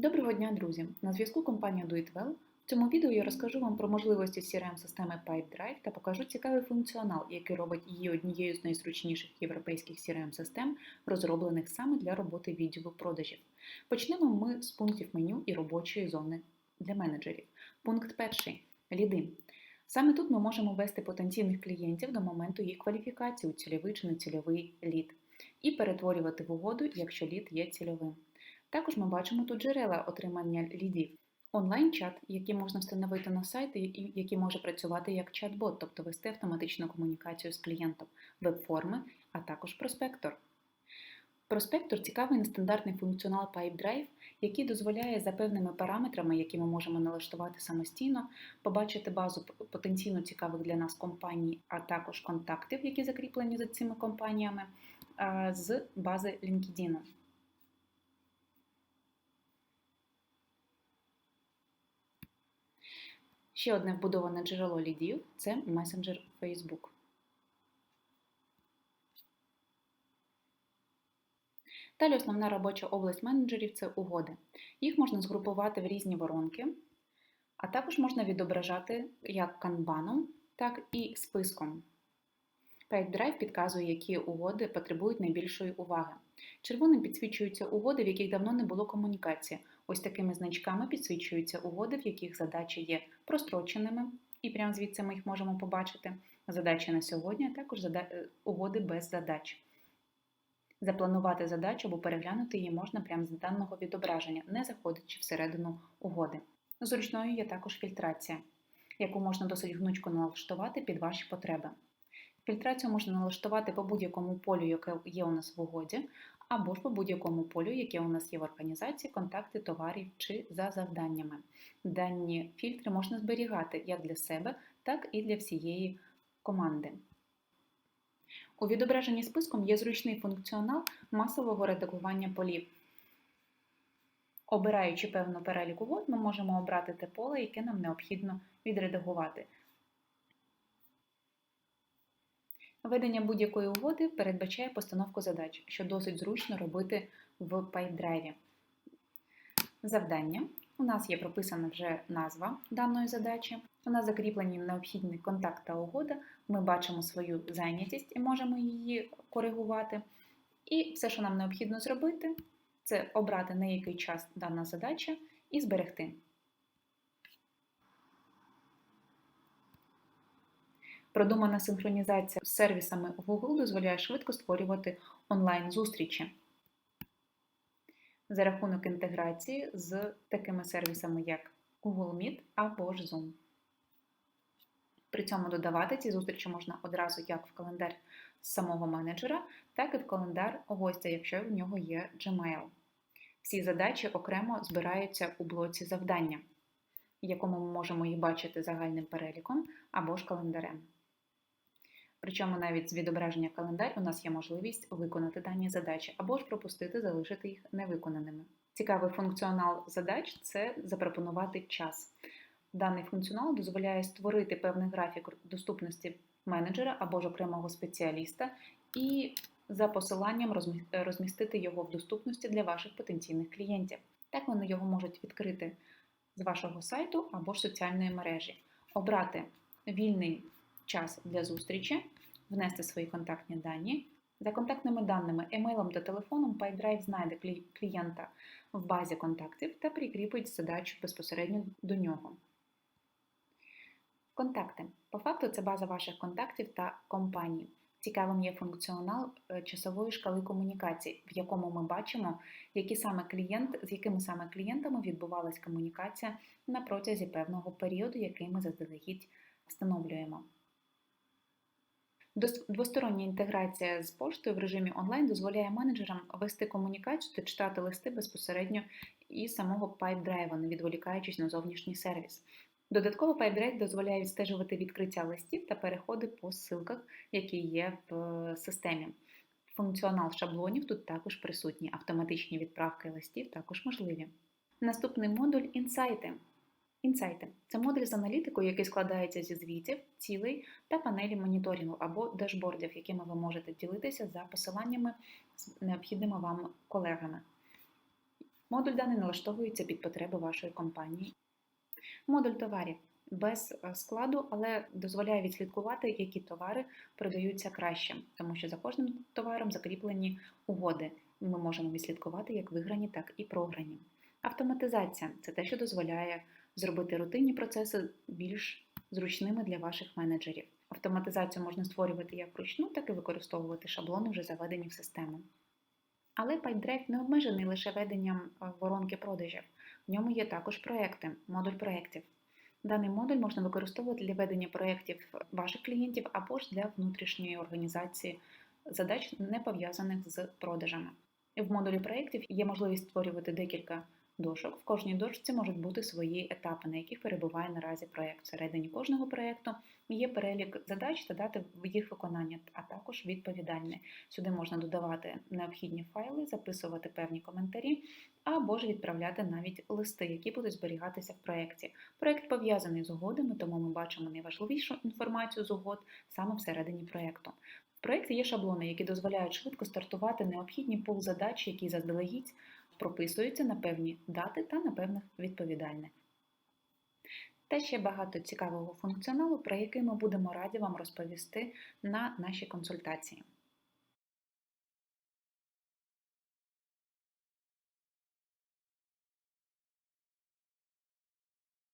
Доброго дня, друзі! На зв'язку компанія Do It Well. В цьому відео я розкажу вам про можливості CRM-системи PipeDrive та покажу цікавий функціонал, який робить її однією з найзручніших європейських CRM-систем, розроблених саме для роботи відділу продажів. Почнемо ми з пунктів меню і робочої зони для менеджерів. Пункт перший ліди. Саме тут ми можемо ввести потенційних клієнтів до моменту їх кваліфікації у цільовий чи нецільовий лід і перетворювати в угоду, якщо лід є цільовим. Також ми бачимо тут джерела отримання лідів. Онлайн-чат, який можна встановити на сайт, і який може працювати як чат-бот, тобто вести автоматичну комунікацію з клієнтом, веб-форми, а також проспектор. Проспектор цікавий нестандартний функціонал PipeDrive, який дозволяє за певними параметрами, які ми можемо налаштувати самостійно, побачити базу потенційно цікавих для нас компаній, а також контактів, які закріплені за цими компаніями, з бази LinkedIn. Ще одне вбудоване джерело лідів це месенджер Facebook. Далі основна робоча область менеджерів це угоди. Їх можна згрупувати в різні воронки, а також можна відображати як канбаном, так і списком. PipeDrive підказує, які угоди потребують найбільшої уваги. Червоним підсвічуються угоди, в яких давно не було комунікації. Ось такими значками підсвічуються угоди, в яких задачі є простроченими, і прямо звідси ми їх можемо побачити. Задачі на сьогодні, а також е, угоди без задач. Запланувати задачу або переглянути її можна прямо з даного відображення, не заходячи всередину угоди. Зручною є також фільтрація, яку можна досить гнучко налаштувати під ваші потреби. Фільтрацію можна налаштувати по будь-якому полю, яке є у нас в угоді, або ж по будь-якому полю, яке у нас є в організації, контакти товарів чи за завданнями. Дані фільтри можна зберігати як для себе, так і для всієї команди. У відображенні списком є зручний функціонал масового редагування полів. Обираючи певну перелік угод, ми можемо обрати те поле, яке нам необхідно відредагувати. Ведення будь-якої угоди передбачає постановку задач, що досить зручно робити в PipeDrive. Завдання. У нас є прописана вже назва даної задачі. У нас закріплені необхідний контакт та угода. Ми бачимо свою зайнятість і можемо її коригувати. І все, що нам необхідно зробити, це обрати на який час дана задача і зберегти. Продумана синхронізація з сервісами Google дозволяє швидко створювати онлайн-зустрічі за рахунок інтеграції з такими сервісами, як Google Meet або ж Zoom. При цьому додавати ці зустрічі можна одразу як в календар самого менеджера, так і в календар гостя, якщо в нього є Gmail. Всі задачі окремо збираються у блоці завдання, в якому ми можемо їх бачити загальним переліком або ж календарем. Причому навіть з відображення календар у нас є можливість виконати дані задачі або ж пропустити, залишити їх невиконаними. Цікавий функціонал задач це запропонувати час. Даний функціонал дозволяє створити певний графік доступності менеджера або ж окремого спеціаліста і за посиланням розмістити його в доступності для ваших потенційних клієнтів. Так вони його можуть відкрити з вашого сайту або ж соціальної мережі, обрати вільний час для зустрічі, внести свої контактні дані. За контактними даними, емейлом та телефоном PipeDrive знайде клієнта в базі контактів та прикріпить задачу безпосередньо до нього. Контакти. По факту це база ваших контактів та компаній. Цікавим є функціонал е, часової шкали комунікації, в якому ми бачимо, які саме клієнт, з якими саме клієнтами відбувалась комунікація на протязі певного періоду, який ми заздалегідь встановлюємо. Двостороння інтеграція з поштою в режимі онлайн дозволяє менеджерам вести комунікацію та читати листи безпосередньо із самого PipeDrive, не відволікаючись на зовнішній сервіс. Додатково PipeDrive дозволяє відстежувати відкриття листів та переходи по ссылках, які є в е, системі. Функціонал шаблонів тут також присутній, автоматичні відправки листів також можливі. Наступний модуль інсайти. Інсайти це модуль з аналітикою, який складається зі звітів, цілей та панелі моніторингу або дашбордів, якими ви можете ділитися за посиланнями з необхідними вам колегами. Модуль даний налаштовується під потреби вашої компанії. Модуль товарів без е, складу, але дозволяє відслідкувати, які товари продаються краще, тому що за кожним товаром закріплені угоди. Ми можемо відслідкувати як виграні, так і програні. Автоматизація це те, що дозволяє зробити рутинні процеси більш зручними для ваших менеджерів. Автоматизацію можна створювати як вручну, так і використовувати шаблони, вже заведені в систему. Але PipeDrive не обмежений лише веденням е, воронки продажів. В ньому є також проекти, модуль проєктів. Даний модуль можна використовувати для ведення проєктів ваших клієнтів або ж для внутрішньої організації задач, не пов'язаних з продажами. В модулі проєктів є можливість створювати декілька дошок. В кожній дошці можуть бути свої етапи, на яких перебуває наразі проєкт. Всередині кожного проєкту є перелік задач та дати їх виконання, а також відповідальне. Сюди можна додавати необхідні файли, записувати певні коментарі або ж відправляти навіть листи, які будуть зберігатися в проєкті. Проєкт пов'язаний з угодами, тому ми бачимо найважливішу інформацію з угод саме всередині проєкту. В проєкті є шаблони, які дозволяють швидко стартувати необхідні пул задач, які заздалегідь прописуються на певні дати та на певних відповідальних. Та ще багато цікавого функціоналу, про який ми будемо раді вам розповісти на нашій консультації.